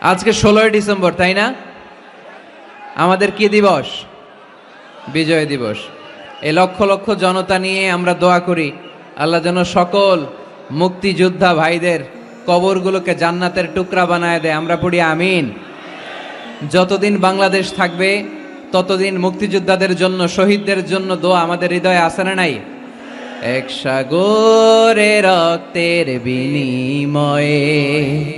আজকে ষোলোই ডিসেম্বর, তাই না? আমাদের কি দিবস? বিজয় দিবস। এই লক্ষ লক্ষ জনতা নিয়ে আমরা দোয়া করি, আল্লাহ যেন সকল মুক্তিযোদ্ধা ভাইদের কবরগুলোকে জান্নাতের টুকরা বানায় দেয়। আমরা পড়ি আমিন। যতদিন বাংলাদেশ থাকবে, ততদিন মুক্তিযোদ্ধাদের জন্য, শহীদদের জন্য দোয়া আমাদের হৃদয়ে আসে না নাই? এক সাগরে রক্তের বিনিময়ে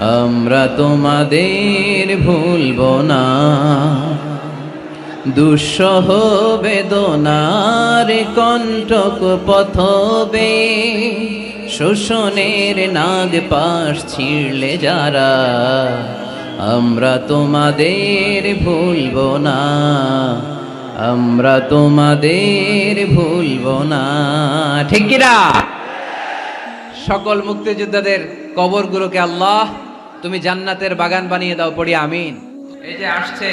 আমরা তোমাদের ভুলব না। দুঃসহ বেদনার কণ্টক পথবে, শোষণের নাগ পাশ ছিঁড়লে যারা, আমরা তোমাদের ভুলব না। আমরা তোমাদের ভুলব না। ঠিক কিনা? সকল মুক্তিযোদ্ধাদের কবরগুলোকে আল্লাহ তুমি জান্নাতের বাগান বানিয়ে দাও, পড়ি আমিন। এই যে আসছে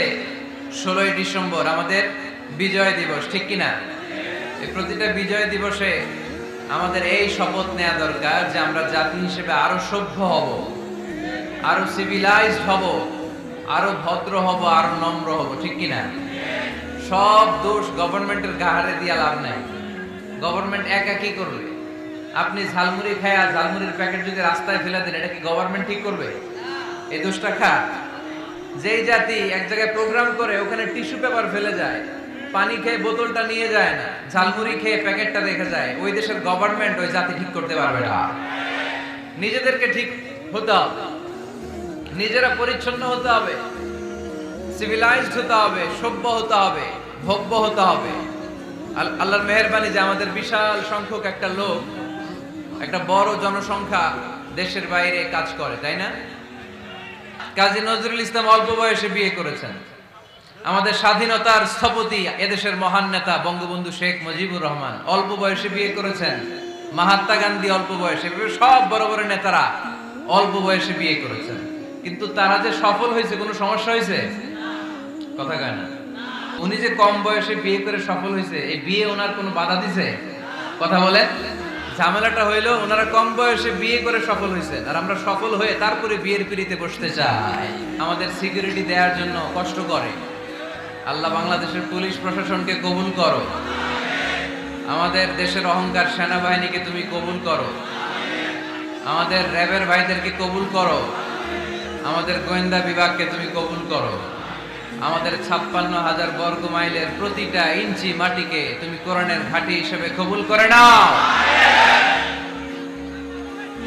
ষোলোই ডিসেম্বর, আমাদের বিজয় দিবস, ঠিক কিনা প্রতিটা বিজয় দিবসে আমাদের এই শপথ নেওয়া দরকার যে আমরা জাতি হিসেবে আরও সভ্য হব, আরও সিভিলাইজড হব, আরও ভদ্র হব, আরও নম্র হব, ঠিক কিনা সব দোষ গভর্নমেন্টের গাহারে দিয়া লাভ নাই। গভর্নমেন্ট একা কি করবে? আপনি ঝালমুড়ি খায়া ঝালমুড়ির প্যাকেট যদি রাস্তায় ফেলে দেন, এটা কি গভর্নমেন্ট ঠিক করবে? এই দোষটা খা। যেই জাতি এক জায়গায় প্রোগ্রাম করে, ওখানে টিস্যু পেপার ফেলে যায়, পানি খেয়ে বোতলটা নিয়ে যায় না, ঝালমুড়ি খেয়ে প্যাকেটটা রেখে যায়, ওই দেশের গভর্নমেন্ট ওই জাতি ঠিক করতে পারবে না। নিজেদেরকে ঠিক হতে হবে। নিজেরা পরিচ্ছন্ন হতে হবে। সিভিলাইজড হতে হবে, সভ্য হতে হবে, ভব্য হতে হবে। আল- আল্লাহর মেহরবানি যে আমাদের বিশাল সংখ্যক একটা লোক, একটা বড় জনসংখ্যা দেশের বাইরে কাজ করে, তাই না? কাজী নজরুল ইসলাম অল্প বয়সে বিয়ে করেছেন। আমাদের স্বাধীনতার স্থপতি এদেশের মহান নেতা বঙ্গবন্ধু শেখ মুজিবুর রহমান অল্প বয়সে বিয়ে করেছেন। মহাত্মা গান্ধী অল্প বয়সে সব বড় বড় নেতারা অল্প বয়সে বিয়ে করেছেন। কিন্তু তারা যে সফল হয়েছে, কোনো সমস্যা হয়েছে? কথা কয় না। উনি যে কম বয়সে বিয়ে করে সফল হয়েছে, এই বিয়ে ওনার কোনো বাধা দিছে? কথা বলেন। ঝামেলাটা হইল, ওনারা কম বয়সে বিয়ে করে সফল হয়েছে আর আমরা সফল হয়ে তারপরে বিয়ের পিড়িতে বসতে চাই। আমাদের সিকিউরিটি দেওয়ার জন্য কষ্ট করে। আল্লাহ বাংলাদেশের পুলিশ প্রশাসনকে কবুল করো। আমাদের দেশের অহংকার সেনাবাহিনীকে তুমি কবুল করো। আমাদের র্যাবের ভাইদেরকে কবুল করো। আমাদের গোয়েন্দা বিভাগকে তুমি কবুল করো। আমাদের ছাপ্পান্ন হাজার বর্গ মাইলের প্রতিটা ইঞ্চি মাটিকে তুমি কোরআনের ঘাঁটি হিসেবে কবুল করে নাও।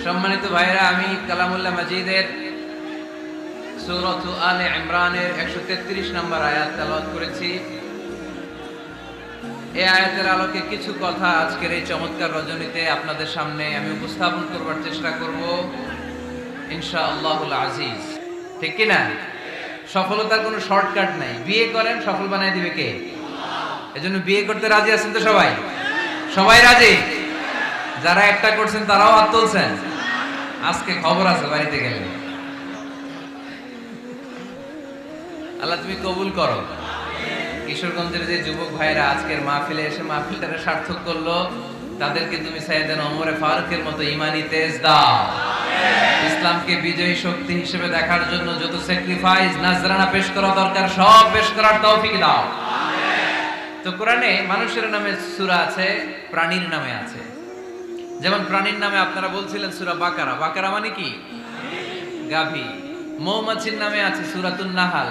সম্মানিত ভাইরা আমি কালামুল্লাহ মাজিদের ইমরানের 133 নম্বর আয়াত করেছি। এই আয়াতের আলোকে কিছু কথা আজকের এই চমৎকার আপনাদের সামনে আমি উপস্থাপন করবার চেষ্টা আজিজ। ঠিক কি না সফলতার কোনো শর্টকাট নাই। বিয়ে করেন, সফল বানাই দিবে কে? এজন্য বিয়ে করতে রাজি আছেন তো সবাই? সবাই রাজি? যারা একটা করছেন, তারাও হাত তুলছেন। আজকে খবর আছে বাড়িতে গেলে। আল্লাহ, তুমি কবুল করো। কিশোরগঞ্জের যে যুবক ভাইরা আজকের মাহফিলে এসে মাহফিলটাকে সার্থক করল। তাদেরকে তুমি সাইয়েদান ওমরে ফারুকের মতো ইমানি তেজ দাও। ইসলামকে বিজয়ী শক্তি হিসেবে দেখার জন্য যত স্যাক্রিফাইস নাজরানা পেশ করা দরকার সব পেশ করার তৌফিক দাও। তো কোরআনে মানুষের নামে সূরা আছে প্রাণীর নামে আছে। যেমন প্রাণীর নামে আপনারা বলছিলেন সূরা বাকারা। বাকারা মানে কি? গাভী। মৌমাছির নামে আছে সূরাতুন নাহাল।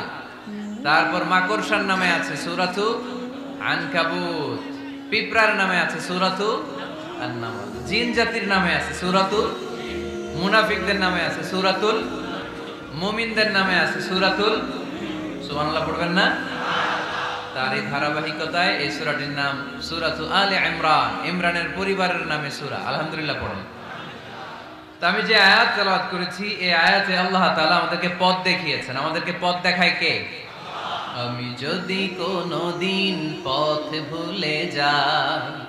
তারপর মাকড়সার নামে আছে সূরাতু আনকাবুত। পিঁপড়ার নামে আছে সূরাতু আন-নামল জিন জাতির নামে আছে, সুরাতুল মুনাফিকদের নামে আছে, সুরাতুল মুমিনদের নামে আছে, সুরাতুল সুবহানাল্লাহ পড়বেন না? তার এই ধারাবাহিকতায় এই সূরাটির নাম সূরাতু আলে ইমরান, ইমরানের পরিবারের নামে সূরা, আলহামদুলিল্লাহ পড়ুন। তো আমি যে আয়াত তেলাওয়াত করেছি, এই আয়াতে আল্লাহ তাআলা আমাদেরকে পথ দেখিয়েছেন। আমাদেরকে পথ দেখায় কে? আমি যদি কোনো দিন পথ ভুলে যাই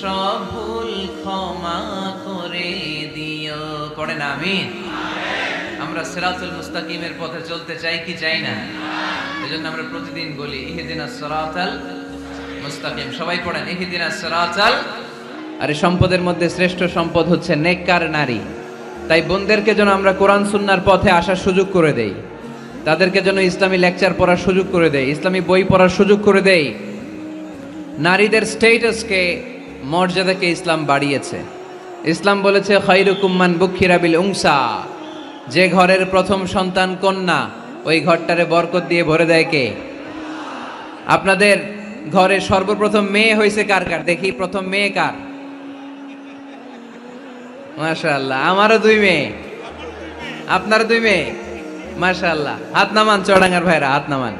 সব ক্ষমা করে দিও। পড়ে না আমি আমরা সিরাতুল মুস্তাকিমের পথে চলতে চাই কি চাই না? এজন্য আমরা প্রতিদিন বলি, ইহদিনা সিরাতাল মুস্তাকিম। সবাই পড়েন, ইহদিনা সিরাতাল আরে সম্পদের মধ্যে শ্রেষ্ঠ সম্পদ হচ্ছে নেককার নারী। তাই বোনদেরকে যেন আমরা কোরআন সুন্নাহর পথে আসার সুযোগ করে দেই। তাদেরকে যেন ইসলামী লেকচার পড়ার সুযোগ করে দেয় ইসলামী বই পড়ার সুযোগ করে দেয় নারীদের স্টেটাসকে মর্যাদাকে ইসলাম বাড়িয়েছে। ইসলাম বলেছে খৈরুকুম্মান বুক্ষিরাবিল উংসা যে ঘরের প্রথম সন্তান কন্যা, ওই ঘরটারে বরকত দিয়ে ভরে দেয় কে? আপনাদের ঘরে সর্বপ্রথম মেয়ে হয়েছে কার কার? দেখি, প্রথম মেয়ে কার? মাশাআল্লাহ, আমারও দুই মেয়ে। আপনার দুই মেয়ে? মাশাআল্লাহ, হাত নামান চড়াঙ্গার ভাইরা, হাত নামান।